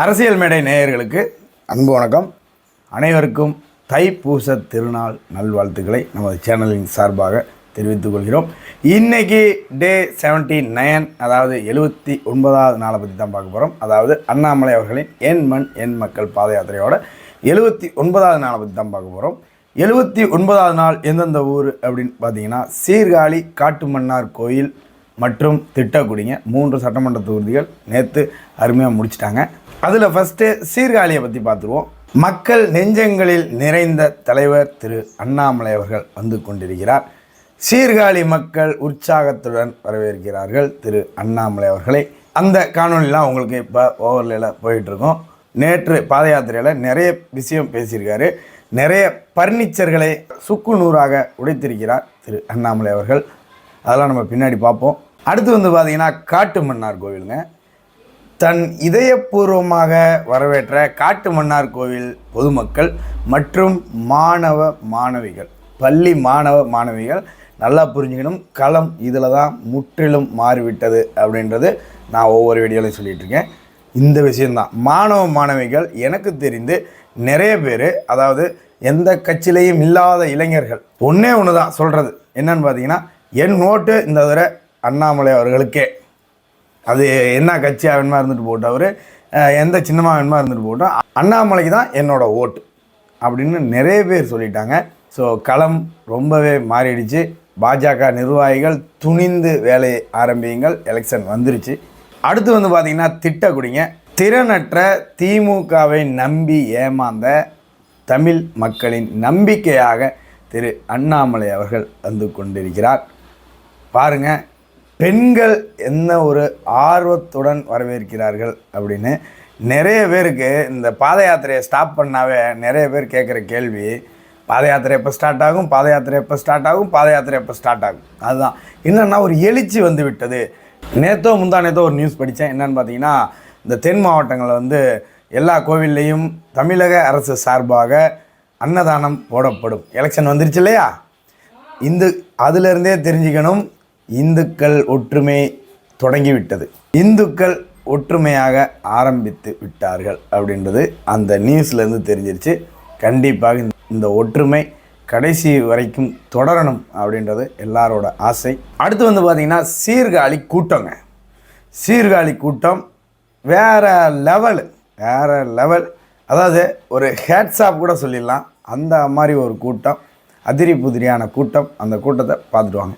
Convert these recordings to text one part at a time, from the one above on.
அரசியல் மேடை நேயர்களுக்கு அன்பு வணக்கம். அனைவருக்கும் தைப்பூச திருநாள் நல்வாழ்த்துக்களை நமது சேனலின் சார்பாக தெரிவித்துக் கொள்கிறோம். இன்னைக்கு டே செவன்டி நைன் அதாவது எழுபத்தி ஒன்பதாவது நாளை பற்றி தான் பார்க்க போகிறோம் அதாவது அண்ணாமலை அவர்களின் என் மண் என் மக்கள் பாத யாத்திரையோட எழுபத்தி ஒன்பதாவது நாளை பற்றி தான் பார்க்க போகிறோம் எழுபத்தி ஒன்பதாவது நாள் எந்தெந்த ஊர் அப்படின்னு பார்த்தீங்கன்னா சீர்காழி காட்டுமன்னார் கோயில் மற்றும் திட்டக்குடிங்க மூன்று சட்டமன்ற தொகுதிகள் நேற்று அருமையாக முடிச்சிட்டாங்க. அதில் ஃபஸ்ட்டு சீர்காழியை பற்றி பார்த்துருவோம். மக்கள் நெஞ்சங்களில் நிறைந்த தலைவர் திரு அண்ணாமலை அவர்கள் வந்து கொண்டிருக்கிறார். சீர்காழி மக்கள் உற்சாகத்துடன் வரவேற்கிறார்கள் திரு அண்ணாமலை அவர்களை. அந்த காணொலிலாம் உங்களுக்கு இப்போ ஓவர்லேயில் போயிட்டுருக்கோம். நேற்று பாத யாத்திரையில் நிறைய விஷயம் பேசியிருக்காரு. நிறைய பர்னிச்சர்களை சுக்கு நூறாக உடைத்திருக்கிறார் திரு அண்ணாமலை அவர்கள். அதெல்லாம் நம்ம பின்னாடி பார்ப்போம். அடுத்து வந்து பார்த்தீங்கன்னா காட்டு மன்னார் கோவிலுங்க. தன் இதயபூர்வமாக வரவேற்ற காட்டு மன்னார் கோவில் பொதுமக்கள் மற்றும் மாணவ மாணவிகள். பள்ளி மாணவ மாணவிகள் நல்லா புரிஞ்சுக்கணும். களம் இதில் தான் முற்றிலும் மாறிவிட்டது அப்படின்றது நான் ஒவ்வொரு வீடியோலையும் சொல்லிகிட்டு இருக்கேன் இந்த விஷயந்தான் மாணவ மாணவிகள் எனக்கு தெரிந்து நிறைய பேர் அதாவது எந்த கட்சியிலையும் இல்லாத இளைஞர்கள் ஒன்றே ஒன்று தான் சொல்கிறது என்னன்னு பார்த்தீங்கன்னா என் ஓட்டு இந்த தடவை அண்ணாமலை அவர்களுக்கே. அது என்ன கட்சியாக வேணுமா இருந்துட்டு போட்டோம் அவர் எந்த சின்னமாக வேணுமா இருந்துட்டு போட்டோம் அண்ணாமலைக்கு தான் என்னோடய ஓட்டு அப்படின்னு நிறைய பேர் சொல்லிட்டாங்க. ஸோ களம் ரொம்பவே மாறிடுச்சு. பாஜக நிர்வாகிகள் துணிந்து வேலையை ஆரம்பியுங்கள். எலெக்ஷன் வந்துருச்சு. அடுத்து வந்து பார்த்திங்கன்னா திட்டக்குடிங்க. திறனற்ற திமுகவை நம்பி ஏமாந்த தமிழ் மக்களின் நம்பிக்கையாக திரு அண்ணாமலை அவர்கள் வந்து கொண்டிருக்கிறார். பாருங்கள் பெண்கள் என்ன ஒரு ஆர்வத்துடன் வரவேற்கிறார்கள் அப்படின்னு நிறைய பேருக்கு இந்த பாத யாத்திரையை ஸ்டாப் பண்ணாவே நிறைய பேர் கேட்குற கேள்வி பாத யாத்திரை எப்போ ஸ்டார்ட் ஆகும் பாத யாத்திரை எப்போ ஸ்டார்ட் ஆகும் பாத யாத்திரை எப்போ ஸ்டார்ட் ஆகும்? அதுதான். என்னென்னா ஒரு எழுச்சி வந்து விட்டது. நேத்தோ முந்தா நேத்தோ ஒரு நியூஸ் படித்தேன். என்னென்னு பார்த்தீங்கன்னா இந்த தென் மாவட்டங்களில் வந்து எல்லா கோவில்லையும் தமிழக அரசு சார்பாக அன்னதானம் போடப்படும். எலெக்ஷன் வந்துருச்சு இல்லையா? இந்து அதிலிருந்தே தெரிஞ்சுக்கணும். இந்துக்கள் ஒற்றுமை தொடங்கிவிட்டது. இந்துக்கள் ஒற்றுமையாக ஆரம்பித்து விட்டார்கள் அப்படின்றது அந்த நியூஸ்லேருந்து தெரிஞ்சிருச்சு. கண்டிப்பாக இந்த- ஒற்றுமை கடைசி வரைக்கும் தொடரணும் அப்படின்றது எல்லாரோட ஆசை. அடுத்து வந்து பார்த்திங்கன்னா சீர்காழி கூட்டங்க. சீர்காழி கூட்டம் வேற லெவல் வேறு லெவல் அதாவது ஒரு ஹேட்ஸாப் கூட சொல்லிடலாம். அந்த மாதிரி ஒரு கூட்டம் அதிரி புதிரியான கூட்டம் அந்த கூட்டத்தை பார்த்துட்டு வாங்க.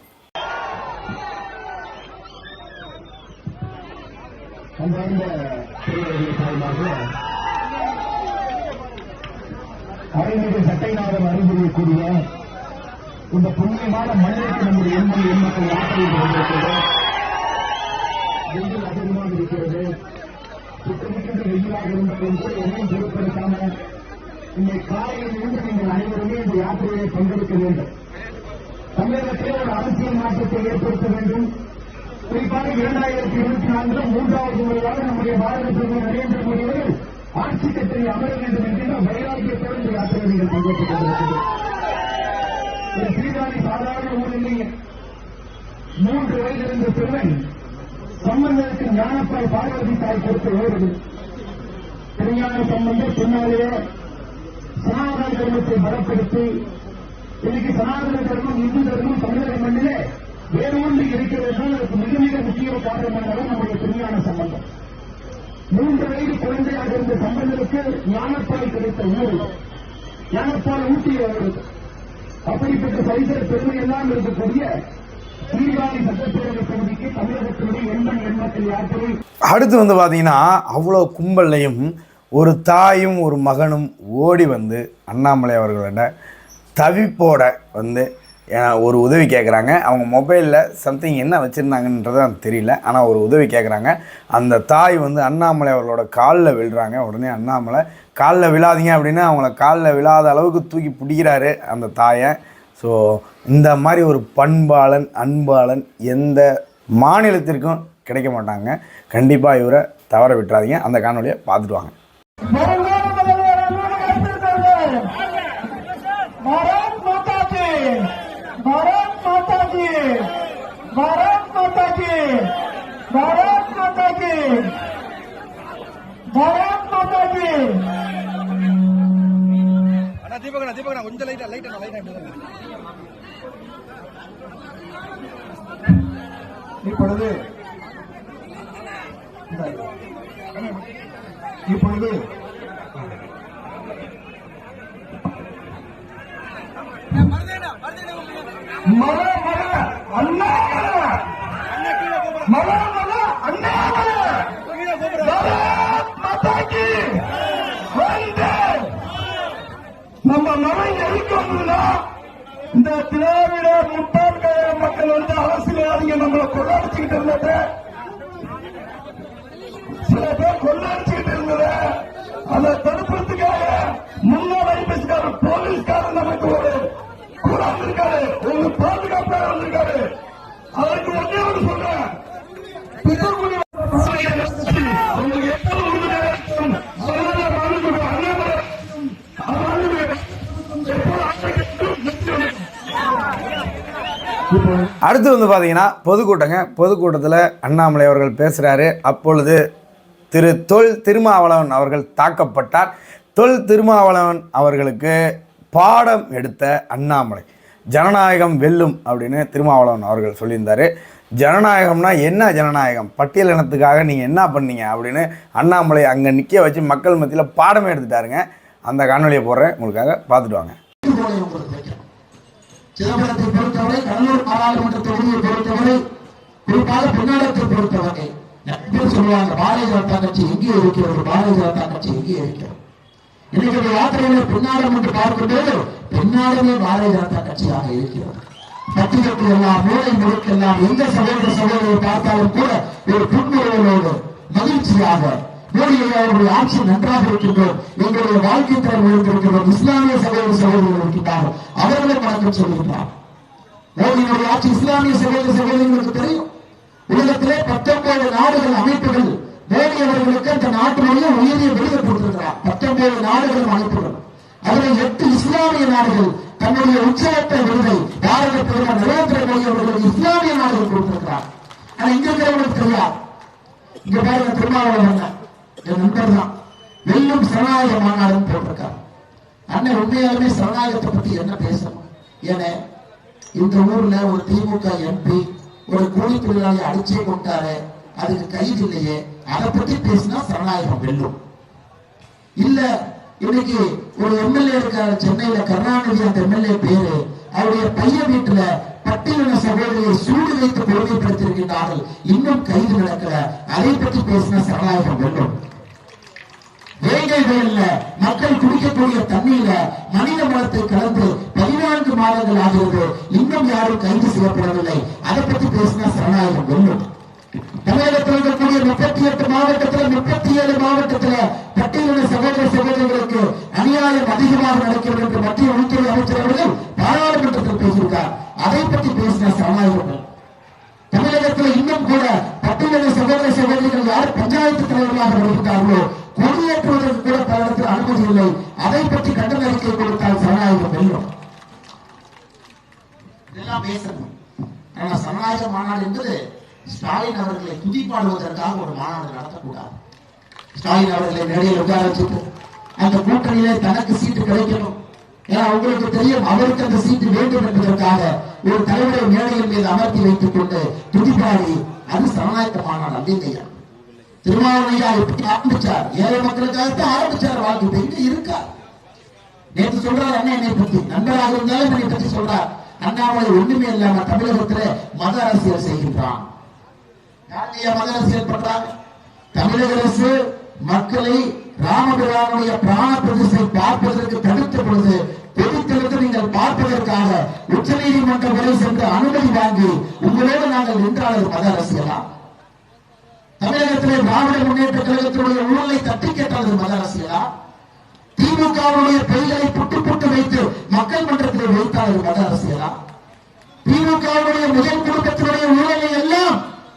இருக்கக்கூடிய இந்த புண்ணியமான மண்ணிற்கு நம்முடைய எண்மணி எண்மக்கள் யாத்திரை வந்திருக்கிறது வெயில் அதிகமாக இருக்கிறது. சுத்தமிக்கின்ற வெயிலாக இருந்தாலும் கூட எதையும் பொருட்படுத்தாம இன்னைக்கு காலையிலிருந்து நீங்கள் அனைவருமே இந்த யாத்திரையை பங்கெடுக்க வேண்டும். தமிழகத்தில் ஒரு அரசியல் மாற்றத்தை ஏற்படுத்த வேண்டும். குறிப்பாக இரண்டாயிரத்தி இருபத்தி நான்கு மூன்றாவது முறையாக நம்முடைய பாரத பிரதமர் நரேந்திர மோடி அவர்கள் ஆட்சி கட்டளை அமர வேண்டும் என்கின்ற வைராக்கியத்தோடு இந்த யாத்திரை நீங்கள் பங்கேற்றுக் கொண்டிருக்கிறது ஒரு சீர்காழி சாதாரண ஊரில் மூன்று வயதிலிருந்த சிறுவன் சம்பந்தருக்கு ஞானப்பால் பார்வதி தாய் கொடுத்த ஊர் திருஞான சம்பந்தர் பின்னாலேயே சனாதன தர்மத்தை பலப்படுத்தி இன்னைக்கு சனாதன தர்மம் இந்து தர்மம் தமிழக மண்ணிலே வேரூன்றி இருக்கிறது என்றால் அதுக்கு மிக மிக முக்கிய காரணமானவர் நம்முடைய திருஞான சம்பந்தம். மூன்று வயது குழந்தையாக இருந்த சம்பந்தருக்கு ஞானப்பால் கிடைத்த ஊர் ஞானப்பால் ஊட்டிய ஊர். அப்படிப்பட்ட சரித்திர பெருமை எல்லாம் இருக்கக்கூடிய அடுத்து வந்து பார்த்தீங்கன்னா அவ்வளோ கும்பல்லையும் ஒரு தாயும் ஒரு மகனும் ஓடி வந்து அண்ணாமலை அவர்களோட தவிப்போட வந்து ஒரு உதவி கேட்குறாங்க அவங்க மொபைலில் சம்திங் என்ன வச்சுருந்தாங்கன்றது எனக்கு தெரியல. ஆனால் ஒரு உதவி கேட்குறாங்க அந்த தாய் வந்து அண்ணாமலை அவர்களோட காலில் விழுறாங்க. உடனே அண்ணாமலை காலில் விழாதீங்க அப்படின்னு அவங்கள காலில் விழாத அளவுக்கு தூக்கி பிடிக்கிறாரு அந்த தாயை. ஸோ இந்த மாதிரி ஒரு பண்பாளன் அன்பாளன் எந்த மாநிலத்திற்கும் கிடைக்க மாட்டாங்க. கண்டிப்பாக இவரை தவற விட்டுறாதீங்க. அந்த காணொலியை பார்த்துட்டு வாங்க. भारत माता की भारत माता की भारत அண்ணா தீபகண்ணா தீபகண்ணா கொஞ்சம் லைட்டா லைட்டா லைட்டா இப்பொழுது இப்பொழுது மல மல மல அண்ணா மாதாக்கு வந்து! நம்ம மலை எரிக்கணும்னா இந்த திராவிட முட்டாள்கள் மக்கள் வந்து அரசியல்வாதிங்க நம்மளை கொள்ளடிச்சுக்கிட்டு இருந்தது. சில பேர் கொள்ளடிச்சுக்கிட்டு இருந்தது. அதை தடுப்பதற்காக முன்னாள் ஐபிஎஸ்காரர் போலீஸ்காரர் நமக்கு ஒரு கூட வந்திருக்காரு. ஒரு பாதுகாப்பாக வந்திருக்காரு. அதற்கு ஒன்னே ஒரு சொல்றேன். அடுத்து வந்து பார்த்தீங்கன்னா பொதுக்கூட்டங்க. பொதுக்கூட்டத்தில் அண்ணாமலை அவர்கள் பேசுகிறாரு அப்பொழுது திரு தொல் திருமாவளவன் அவர்கள் தாக்கப்பட்டார். தொல் திருமாவளவன் அவர்களுக்கு பாடம் எடுத்த அண்ணாமலை. ஜனநாயகம் வெல்லும் அப்படின்னு திருமாவளவன் அவர்கள் சொல்லியிருந்தார். ஜனநாயகம்னா என்ன ஜனநாயகம்? பட்டியல் இனத்துக்காக நீங்கள் என்ன பண்ணீங்க அப்படின்னு அண்ணாமலை அங்கே நிற்க வச்சு மக்கள் மத்தியில் பாடமே எடுத்துட்டாருங்க. அந்த காணொலியை போடுறேன். உங்களுக்காக பார்த்துட்டு வாங்க. சிதம்பரத்தை பொறுத்தவரை கடலூர் பாராளுமன்ற தொகுதியை பொறுத்தவரை குறிப்பாக பின்னடத்தை பொறுத்தவரை நிறைய சொல்லுவாங்க பாரதிய ஜனதா கட்சி எங்கே இருக்கிறது? பாரதிய ஜனதா கட்சி எங்கே இருக்கிறது? இன்னைக்கு யாத்திரையில பின்னாடம் என்று பார்க்கும்போது பின்னாடமே பாரதிய ஜனதா கட்சியாக இருக்கிறது. பட்டியலுக்கு எல்லாம் மூளை முழுக்கெல்லாம் எந்த சகோதர சகோதரரை பார்த்தாலும் கூட ஒரு புன்முறுவலோடு மகிழ்ச்சியாக மோடி அவருடைய ஆட்சி நன்றாக இருக்கின்றோம் எங்களுடைய வாழ்க்கை தரம் உயர்ந்திருக்கிறோம் இஸ்லாமிய சகோதர சகோதரர்கள் இருக்கின்றார்கள். அவர்களை வணக்கம் சொல்லுகின்றார். மோடியினுடைய ஆட்சி இஸ்லாமிய சகோதர சகோதரிகளுக்கு தெரியும். உலகத்திலே பத்தொன்பது நாடுகள் அமைப்புகள் மோடி அவர்களுக்கு அந்த நாட்டு மொழியை உயரிய விருது கொடுத்திருக்கிறார் பத்தொன்பது நாடுகள் அமைப்புகள். அதில் எட்டு இஸ்லாமிய நாடுகள் தன்னுடைய உற்சாகத்தை விருதை பாரத பிரதமர் நரேந்திர மோடி அவர்கள் இஸ்லாமிய நாடுகள் கொடுத்திருக்கிறார். ஆனா இங்க இருக்கிறவங்களுக்கு தெரியாது. இங்க பாருங்க திருமாவளவன் என் நண்பர் தான். வெல்லும் சரணாலய மாநாடுன்னு போட்டிருக்காரு. அண்ணன் உண்மையாலுமே சரணாலயத்தை பத்தி என்ன பேசணும்? ஏன்னா இந்த ஊர்ல ஒரு திமுக எம்பி ஒரு கூலி தொழிலாளி அடிச்சே கொண்டாரு அதுக்கு கைது இல்லையே. அதை பத்தி பேசினா சரணாலயம் வெல்லும். இல்ல இன்னைக்கு ஒரு எம்எல்ஏ இருக்காரு சென்னையில கருணாநிதி அந்த எம்எல்ஏ பேரு. அவருடைய பையன் வீட்டுல பட்டியலின சகோதரியை சூடு வைத்து கொடுமைப்படுத்தியிருக்கின்றார்கள் இன்னும் கைது நடக்கல. அதை பற்றி பேசின சரணாயகம் வேண்டும். வேங்கை மக்கள் குடிக்கக்கூடிய தண்ணீர்ல மனித மலத்தை கலந்து பதினான்கு மாதங்கள் ஆகிறது. இன்னும் யாரும் கைது செய்யப்படவில்லை. அதை பற்றி பேசினா சரணாயகம் வேண்டும். தமிழகத்தில் இருக்கக்கூடிய முப்பத்தி எட்டு மாவட்டத்தில் முப்பத்தி ஏழு மாவட்டத்தில் பட்டியலின சகோதர சகோதரிகளுக்கு அநியாயம் அதிகமாக நடக்கிறது என்று மத்திய உள்துறை அமைச்சர் அவர்கள் பாராளுமன்றத்தில் பேசியிருக்கார். அதை பற்றி பேசின சரணாலயம் தமிழகத்தில் இன்னும் கூட பட்டியலின சகோதர சகோதரிகள் யார் பஞ்சாயத்து தலைவர்களாக வருகிறார்களோ கொடியேற்றுவதற்கு கூட பல இடத்தில் அனுமதி இல்லை. அதை பற்றி கண்டன அறிக்கை கொடுத்தால் சரணாலயம் தெரியும் இதெல்லாம் பேசணும். ஆனா சரணாலய மாநாடு என்பது ஸ்டாலின் அவர்களை துதிப்பாடுவதற்காக ஒரு மாநாடு நடத்தக்கூடாது. ஸ்டாலின் அவர்களை மேடையில் உட்கார வச்சுட்டு அந்த கூட்டணியிலே தனக்கு சீட்டு கிடைக்கணும். ஏன்னா உங்களுக்கு தெரியும் அவருக்கு அந்த சீட்டு வேண்டும் என்பதற்காக ஒரு தலைவரை மேடையின் மீது அமர்த்தி வைத்துக் கொண்டு துதிப்பாடி அது சரணாயத்த மாநாடு அப்படிங்கையா திருமாவளையா எப்படி ஆரம்பிச்சார்? ஏழை மக்களுக்காகத்தான் ஆரம்பிச்சார் வாழ்க்கை. இப்ப இங்க இருக்கார் நேற்று சொல்றார் அண்ணா என்னை பத்தி. நண்பராக இருந்தாலும் என்னை பத்தி சொல்றார். அண்ணாமலை ஒண்ணுமே இல்லாம தமிழகத்துல மத அரசியல் செய்கின்றான். யாருடைய மத அரசியல் தமிழக அரசு மக்களை ராமபிரானுடைய பிராண பிரதிஷ்டை பார்ப்பதற்கு தடுத்த பொழுது தெரிவித்திருந்து நீங்கள் பார்ப்பதற்காக உச்ச நீதிமன்றம் வரை சென்று அனுமதி வாங்கி உங்களோடு நாங்கள் நின்றாளர் மத அரசியலா? தமிழகத்திலே திராவிட முன்னேற்ற கழகத்தினுடைய ஊழலை தட்டி கேட்டால் மத அரசியலா? திமுகவுடைய கைகளை புட்டு புட்டு வைத்து மக்கள் மன்றத்திலே வைத்தாளர் மத அரசியலா? திமுகவுடைய முதல் குடும்பத்தினுடைய ஊழலை எல்லாம்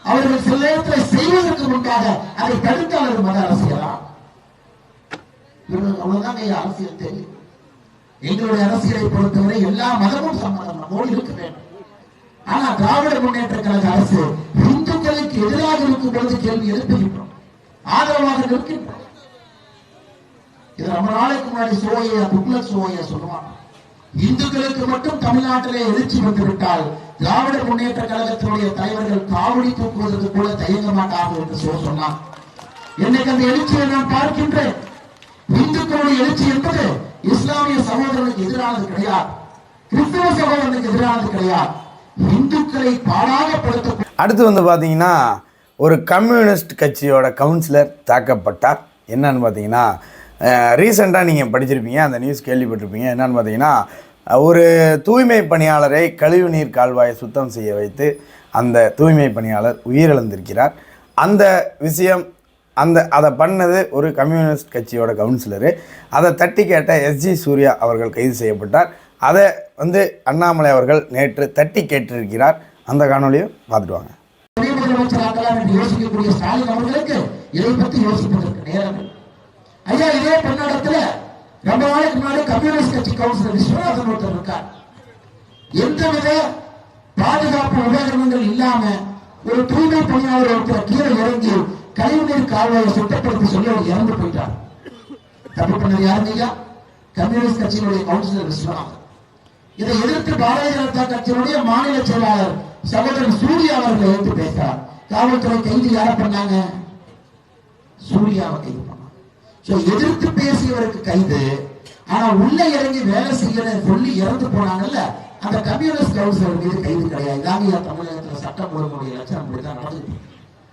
அவர்கள் சில நேரத்தில் செய்வதற்கு முன்பாக அதை தடுத்தால் அவர்கள் மத அரசியலா? இவர்கள் அவ்வளவுதான் ஐயா அரசியல் தெரியும். எங்களுடைய அரசியலை பொறுத்தவரை எல்லா மதமும் சம்பந்தமோடு நம்மோடு இருக்க வேண்டும். ஆனா திராவிட முன்னேற்ற கழக அரசு இந்துக்களுக்கு எதிராக இருக்கும் பொழுது கேள்வி எழுப்புகின்றோம். ஆதரவாக இருக்கின்றோம் இது ரொம்ப நாளைக்கு முன்னாடி சோய புக்ல சோய சொல்லுவாங்க. இந்துக்களுக்கு மட்டும் தமிழ்நாட்டிலே எழுச்சி வந்துவிட்டால் திராவிட முன்னேற்ற கழகத்தினுடைய தலைவர்கள் காவடி தூக்குவதற்கு கூட தயங்க மாட்டார்கள் என்று சொல்ல சொன்னார். இன்னைக்கு அந்த எழுச்சியை நான் பார்க்கின்றேன் இந்துக்களுடைய எழுச்சி என்பது இஸ்லாமிய சகோதரனுக்கு எதிரானது கிடையாது. கிறிஸ்தவ சகோதரனுக்கு எதிரானது கிடையாது. இந்துக்களை பாடாகப்படுத்த அடுத்து வந்து பார்த்தீங்கன்னா ஒரு கம்யூனிஸ்ட் கட்சியோட கவுன்சிலர் தாக்கப்பட்டார். என்னன்னு பார்த்தீங்கன்னா ரீசெண்டாக நீங்கள் படிச்சிருப்பீங்க அந்த நியூஸ் கேள்விப்பட்டிருப்பீங்க. என்னன்னு பார்த்தீங்கன்னா ஒரு தூய்மை பணியாளரை கழிவுநீர் கால்வாயை சுத்தம் செய்ய வைத்து அந்த தூய்மை பணியாளர் உயிரிழந்திருக்கிறார். அந்த விஷயம் அந்த அதை பண்ணது ஒரு கம்யூனிஸ்ட் கட்சியோட கவுன்சிலரு. அதை தட்டி கேட்ட எஸ்ஜி சூர்யா அவர்கள் கைது செய்யப்பட்டார். அதை வந்து அண்ணாமலை அவர்கள் நேற்று தட்டி கேட்டிருக்கிறார். அந்த காணொலியும் பார்த்துட்டு வாங்க. யோசிக்கக்கூடிய ஸ்டாலின் அவர்களுக்கு இதை பற்றி யோசிப்பதற்கு நேரம் ஐயா இதே பன்னாடத்தில் நம்ம நாளைக்கு முன்னாடி கம்யூனிஸ்ட் கட்சி கவுன்சிலர் விஸ்வநாதன் ஒருத்தர் இருக்கார். எந்தவித பாதுகாப்பு உபகரணங்கள் இல்லாம ஒரு தூய்மை பணியாளர் ஒருத்தர் கீழே இறங்கி கழிவுநீர் கால்வாயை சுத்தப்படுத்தி சொல்லி அவர் இறந்து போயிட்டார். தப்பு பண்ணது யாருங்க ஐயா? கம்யூனிஸ்ட் கட்சியினுடைய கவுன்சிலர் விஸ்வநாதன். இதை எதிர்த்து பாரதிய ஜனதா கட்சியினுடைய மாநில செயலாளர் சகோதரர் சூர்யா அவர்கள் எடுத்து பேசுறார். காவல்துறை கைது யார பண்ணாங்க? சூர்யாவை கைது எதிர்த்து பேசியவருக்கு கைது ஆனா உள்ள இறங்கி வேலை செய்யற சொல்லி இறந்து போனாங்கல்ல அந்த கம்யூனிஸ்ட் கவுன்சிலர் மீது கைது கிடையாது. இதாங்க தமிழகத்துல சட்டம் ஒழுங்குடைய லட்சம் அப்படிதான் நடந்தது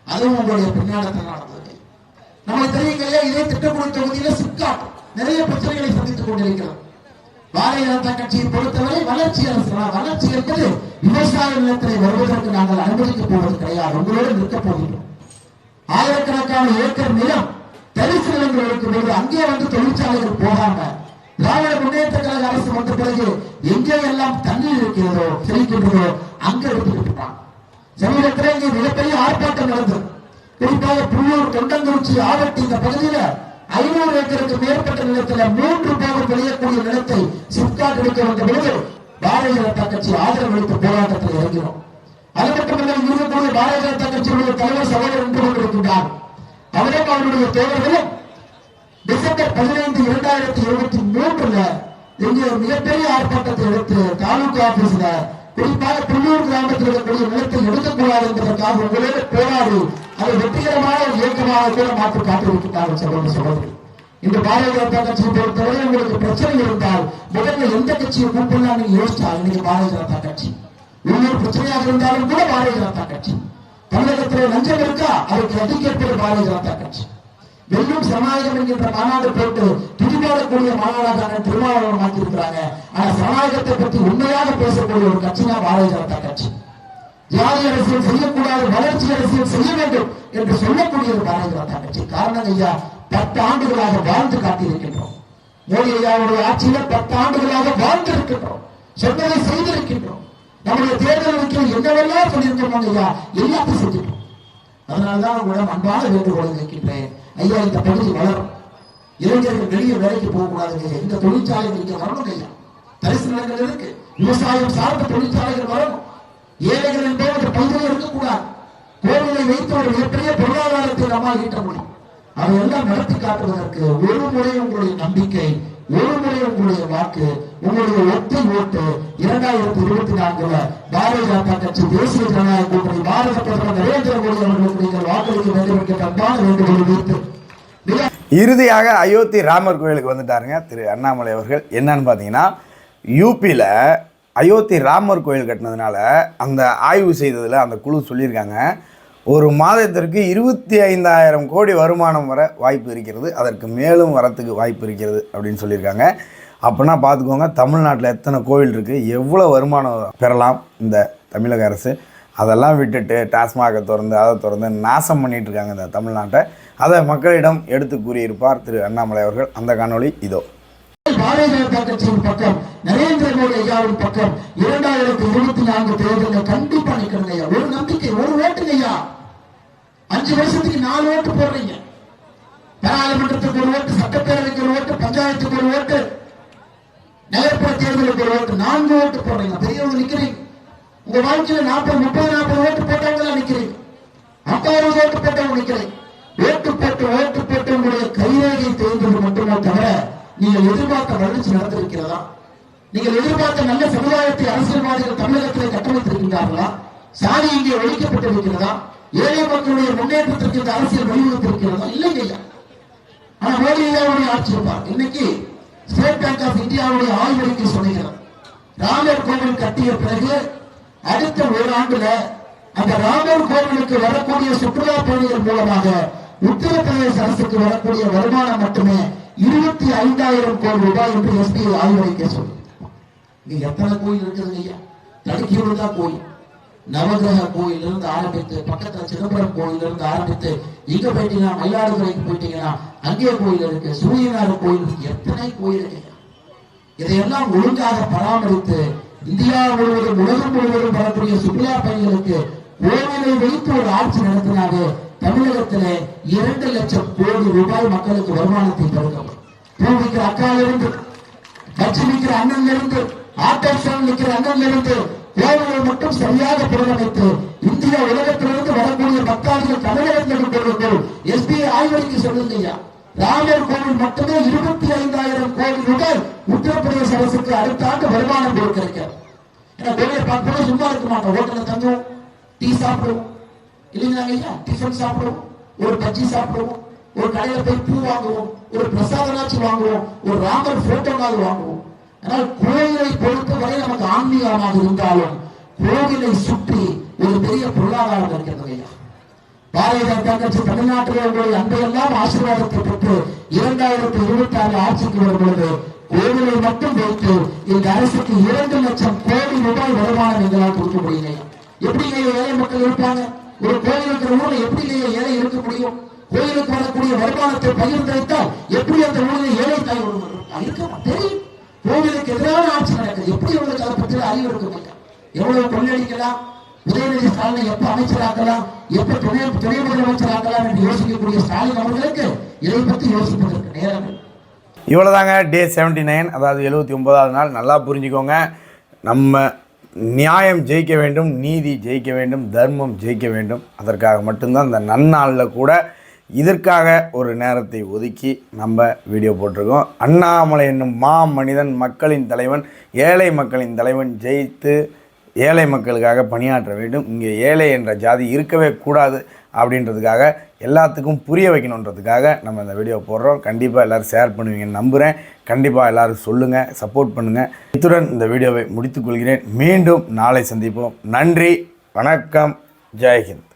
அதுவும் உங்களுடைய பின்னாடத்தில் நடந்தது. நமக்கு தெரியுங்க இல்லையா? இதே திட்டக்குழு தொகுதியில சிப்காட் நிறைய பிரச்சனைகளை சந்தித்துக் கொண்டிருக்கிறோம் பாரதிய ஜனதா கட்சியை பொறுத்தவரை வளர்ச்சி அரசு வளர்ச்சி என்பது விவசாய நிலத்திலே வருவதற்கு நாங்கள் அனுமதிக்க போவது கிடையாது. உங்களோடு நிற்க போகிறோம். ஆயிரக்கணக்கான ஏக்கர் நிலம் தரிசு நிலங்கள் இருக்கும் பொழுது அங்கே வந்து தொழிற்சாலைகள் போகாம திராவிட முன்னேற்ற கழக அரசு வந்த பிறகு எங்கே எல்லாம் தண்ணீர் இருக்கிறதோ செழிக்கின்றதோ அங்கே எடுத்துக்கிட்டு இருப்பாங்க சமீபத்தில் இங்கே மிகப்பெரிய ஆர்ப்பாட்டம் நடந்தது. குறிப்பாக புள்ளூர் தொண்டங்குறிச்சி ஆவட்டி இந்த பகுதியில ஐநூறு ஏக்கருக்கு மேற்பட்ட நிலத்துல மூன்று பேர் விளையக்கூடிய நிலத்தை சிப்காட் எடுக்க வந்த பொழுது பாரதிய ஜனதா கட்சி ஆதரவு அளித்த போராட்டத்தில் இறங்கினோம். அது மட்டுமல்ல இருக்கக்கூடிய பாரதிய ஜனதா கட்சியுடைய தலைவர் சகோதரர் என்று கொண்டிருக்கின்றார். அவரும் அவருடைய டிசம்பர் பதினைந்து இரண்டாயிரத்தி இருபத்தி மூன்றுல இங்கே ஒரு மிகப்பெரிய ஆர்ப்பாட்டத்தை எடுத்து தாலுகா ஆபீஸ்ல குறிப்பாக புள்ளூர் கிராமத்தில் இருக்கக்கூடிய நிலத்தை எடுக்கக்கூடாது என்பதற்காக உங்களோடு போராடி அதை வெற்றிகரமான ஒரு இயக்கமாக கூட மாற்றி காத்திருக்கிறார்கள் சகோதர சகோதரி. இந்த பாரதிய ஜனதா கட்சியை பொறுத்தவரை உங்களுக்கு பிரச்சனை இருந்தால் முதல்ல எந்த கட்சியை கூப்பிடலாம் நீங்க யோசிச்சா இன்னைக்கு பாரதிய ஜனதா கட்சி. உள்ளூர் பிரச்சனையாக இருந்தாலும் கூட பாரதிய ஜனதா கட்சி. தமிழகத்தில் லஞ்சம் இருக்கா அதுக்கு அடி பாரதிய ஜனதா கட்சி. வெல்லும் சமாஜம் என்கின்ற மாநாடு போட்டு துதிபாடக்கூடிய மாநாடாக திருமாவளவன் மாற்றிருக்கிறாங்க ஆனா சமாஜத்தை பற்றி உண்மையாக பேசக்கூடிய ஒரு கட்சி தான் பாரதிய ஜனதா கட்சி. ஜாதி அரசியல் செய்யக்கூடாது வளர்ச்சி அரசியல் செய்ய வேண்டும் என்று சொல்லக்கூடிய ஒரு பாரதிய ஜனதா கட்சி. காரணம் ஐயா பத்து ஆண்டுகளாக வாழ்ந்து காட்டியிருக்கின்றோம் மோடி ஐயாவுடைய ஆட்சியில பத்து ஆண்டுகளாக வாழ்ந்திருக்கின்றோம். சொன்னதை செய்திருக்கின்றோம். நம்முடைய தேர்தல் அறிக்கையில் என்னவெல்லாம் சொல்லியிருக்கிறோம் ஐயா எல்லாத்தையும் செஞ்சிட்டோம் அதனால்தான் உங்களிடம் அன்பான வேண்டுகோளை வைக்கின்றேன் ஐயா இந்த பகுதி வளரும். இளைஞர்கள் வெளியே வேலைக்கு போகக்கூடாது இந்த தொழிற்சாலைகள் இங்கே வரணும் ஐயா. தரிசு நிலங்கள் இருக்கு. விவசாயம் சார்ந்த தொழிற்சாலைகள் வரணும். ஏழைகள் என்பது அந்த பகுதியில் இருக்கக்கூடாது. கோவிலை வைத்து ஒரு மிகப்பெரிய பொருளாதாரத்தை நம்மால் ஈட்ட முடியும். அதையெல்லாம் நடத்தி காட்டுவதற்கு ஒரு முறை உங்களுடைய நம்பிக்கை ஒரு முறை உங்களுடைய வாக்கு உங்களுடைய ஒத்தை ஓட்டு இரண்டாயிரத்தி இருபத்தி நான்குல பாரதிய ஜனதா கட்சி தேசிய ஜனநாயக கூட்டணி பாரத பிரதமர் நரேந்திர மோடி அவர்களுக்கு நீங்கள் வாக்களிக்க வேண்டும் என்ற அன்பான வேண்டுகோளை வைத்து இறுதியாக அயோத்தி ராமர் கோயிலுக்கு வந்துட்டாருங்க திரு அண்ணாமலை அவர்கள். என்னன்னு பார்த்தீங்கன்னா யூபியில் அயோத்தி ராமர் கோயில் கட்டினதுனால அந்த ஆய்வு செய்ததில் அந்த குழு சொல்லியிருக்காங்க. ஒரு மாதத்திற்கு இருபத்தி ஐந்தாயிரம் கோடி வருமானம் வர வாய்ப்பு இருக்கிறது. அதற்கு மேலும் வரத்துக்கு வாய்ப்பு இருக்கிறது அப்படின்னு சொல்லியிருக்காங்க. அப்படின்னா பார்த்துக்கோங்க தமிழ்நாட்டில் எத்தனை கோவில் இருக்குது எவ்வளோ வருமானம் பெறலாம் இந்த தமிழக அரசு. அதெல்லாம் விட்டுட்டு டாஸ்மாகை திறந்து அதை திறந்து நாசம் பண்ணிகிட்டு இருக்காங்க இந்த தமிழ்நாட்டை. அதை மக்களிடம் எடுத்து கூறியிருப்பார் திரு அண்ணாமலை அவர்கள். அந்த காணொளி இதோ. பாரதிய ஜனதா கட்சியின் பக்கம் நரேந்திர மோடி ஐயாவின் பக்கம் இரண்டாயிரத்தி இருபத்தி நான்கு தேர்தலில் கண்டிப்பா நிக்கணும் ஐயா. ஒரு நம்பிக்கை ஒரு ஓட்டு ஐயா. அஞ்சு வருஷத்துக்கு நாலு ஓட்டு போடுறீங்க. பாராளுமன்றத்துக்கு ஒரு ஓட்டு சட்டப்பேரவைக்கு ஒரு ஓட்டு பஞ்சாயத்துக்கு ஒரு ஓட்டு நகர்ப்புற தேர்தலுக்கு ஒரு ஓட்டு நான்கு ஓட்டு போடுறீங்க. பெரியவங்க நிக்கிறீங்க. உங்க வாழ்க்கையில நாற்பது முப்பது நாற்பது ஓட்டு போட்டவங்களா நிக்கிறீங்க. ஐம்பது ஓட்டு போட்டவங்க நிக்கிறீங்க. ஓட்டு போட்டு ஓட்டு போட்டு உங்களுடைய கைரேகை தேர்ந்தது மட்டுமே தவிர நீங்கள் எதிர்பார்த்த வளர்ச்சி நடந்திருக்கிறதா? நீங்கள் எதிர்பார்த்த நல்ல சமுதாயத்தை அரசியல்வாதிகள் தமிழகத்திலே கட்டமைத்திருக்கின்றார்களா? சாதி இங்கே ஒழிக்கப்பட்டிருக்கிறதா? ஏழை மக்களுடைய முன்னேற்றத்திற்கு இந்த அரசியல் வழிவகுத்திருக்கிறதா? இல்லைங்க ஐயா ஆனா மோடி ஐயாவுடைய ஆட்சி இருப்பார். இன்னைக்கு ஸ்டேட் பேங்க் ஆஃப் இந்தியாவுடைய ஆய்வறிக்கை சொல்லுகிறார். ராமர் கோவில் கட்டிய பிறகு அடுத்த ஓராண்டுல ஆண்டுல அந்த ராமர் கோவிலுக்கு வரக்கூடிய சுற்றுலா பயணிகள் மூலமாக உத்தரப்பிரதேச அரசுக்கு வரக்கூடிய வருமானம் மட்டுமே இருபத்தி ஐந்தாயிரம் கோடி ரூபாய் என்று எஸ்பிஐ ஆய்வறிக்கை சொல்லுது. நீ எத்தனை கோயில் இருக்குதுங்க ஐயா தடுக்கி தான் கோயில். நவகிரக கோயில் இருந்து ஆரம்பித்து பக்கத்துல சிதம்பரம் கோயில் இருந்து ஆரம்பித்து இங்க போயிட்டீங்கன்னா மயிலாடுதுறைக்கு போயிட்டீங்கன்னா அங்கே கோயில் இருக்கு சூரியனார் கோயில் இருக்கு எத்தனை கோயில் இருக்கு? இதையெல்லாம் ஒழுங்காக பராமரித்து இந்தியா முழுவதும் உலகம் முழுவதும் வரக்கூடிய சுற்றுலா பயணிகளுக்கு கோவிலை வைத்து ஒரு ஆட்சி நடத்தினாலே தமிழகத்திலே இரண்டு லட்சம் கோடி ரூபாய் மக்களுக்கு வருமானத்தை பெருக்கப்படும் பூ விற்கிற அக்காலிருந்து கட்சி நிற்கிற அண்ணன் இருந்து ஆட்டோ நிற்கிற அண்ணன் இருந்து மட்டும் சரியாக புறக்கணித்து இந்தியா உலகத்திலிருந்து வரக்கூடிய பக்தாதிகள் தமிழகத்திற்கு கொள்ளுங்கள் எஸ்பிஐ ஆய்வறிக்கை சொல்லுங்கய்யா ராமர் கோவில் மட்டுமே இருபத்தி ஐந்தாயிரம் கோடி ரூபாய் உத்தரப்பிரதேச அரசுக்கு அடுத்த ஆண்டு வருமானம் கொடுத்திருக்க ஏன்னா கோவிலை பார்க்கும்போது சும்மா இருக்க மாட்டோம். ஹோட்டலில் தங்குவோம் டீ சாப்பிடுவோம். இல்லைங்களா ஐயா? டிஃபன் சாப்பிடுவோம் ஒரு பஜ்ஜி சாப்பிடுவோம் ஒரு கடையில போய் பூ வாங்குவோம் ஒரு பிரசாதனாச்சு வாங்குவோம் ஒரு ராமர் போட்டோனாவது வாங்குவோம். ஆனால் கோயிலை பொறுத்தவரை நமக்கு ஆன்மீகமாக இருந்தாலும் கோவிலை சுற்றி ஒரு பெரிய பொருளாதாரம் இருக்கிறது ஐயா. பாரதிய தங்கச்சி கட்சி தமிழ்நாட்டில் உங்களுடைய அன்பையெல்லாம் ஆசீர்வாதத்தை பெற்று இரண்டாயிரத்தி இருபத்தி ஆறு ஆட்சிக்கு வரும் பொழுது கோவிலை மட்டும் வைத்து இந்த அரசுக்கு இரண்டு லட்சம் கோடி ரூபாய் வருமானம் எங்களால் கொடுக்க முடியல. எப்படி ஏழை மக்கள் இருப்பாங்க? ஒரு கோயில் இருக்கிற ஊர்ல எப்படி ஏழை இருக்க முடியும்? கோயிலுக்கு வரக்கூடிய வருமானத்தை பகிர்ந்து வைத்தால் எப்படி அந்த ஊரில் ஏழை தாய் இருக்க? தெரியும். கோவிலுக்கு எதிரான ஆட்சி நடக்குது. எப்படி உங்களுக்கு அதை பற்றி அறிவு இருக்க மாட்டேன். எவ்வளவு கொள்ளடிக்கலாம்? உதயநிதி ஸ்டாலினை எப்ப அமைச்சராக்கலாம்? எப்ப துணை துணை முதலமைச்சராக்கலாம் என்று யோசிக்கக்கூடிய ஸ்டாலின் அவர்களுக்கு இதை பற்றி யோசிப்பதற்கு நேரம் இவ்வளோதாங்க டே 79 நைன் அதாவது எழுபத்தி ஒன்பதாவது நாள். நல்லா புரிஞ்சுக்கோங்க. நம்ம நியாயம் ஜெயிக்க வேண்டும் நீதி ஜெயிக்க வேண்டும் தர்மம் ஜெயிக்க வேண்டும். அதற்காக மட்டும்தான் இந்த நன்னாளில் கூட இதற்காக ஒரு நேரத்தை ஒதுக்கி நம்ம வீடியோ போட்டிருக்கோம். அண்ணாமலை என்னும் மா மனிதன் மக்களின் தலைவன் ஏழை மக்களின் தலைவன் ஜெயித்து ஏழை மக்களுக்காக பணியாற்ற வேண்டும். இங்கே ஏழை என்ற ஜாதி இருக்கவே கூடாது அப்படின்றதுக்காக எல்லாத்துக்கும் புரிய வைக்கணுன்றதுக்காக நம்ம இந்த வீடியோ போடுறோம். கண்டிப்பாக எல்லோரும் ஷேர் பண்ணுவீங்கன்னு நம்புகிறேன் கண்டிப்பாக எல்லோரும் சொல்லுங்கள் சப்போர்ட் பண்ணுங்கள் இத்துடன் இந்த வீடியோவை முடித்துக்கொள்கிறேன் மீண்டும் நாளை சந்திப்போம். நன்றி வணக்கம் ஜெய்ஹிந்த்.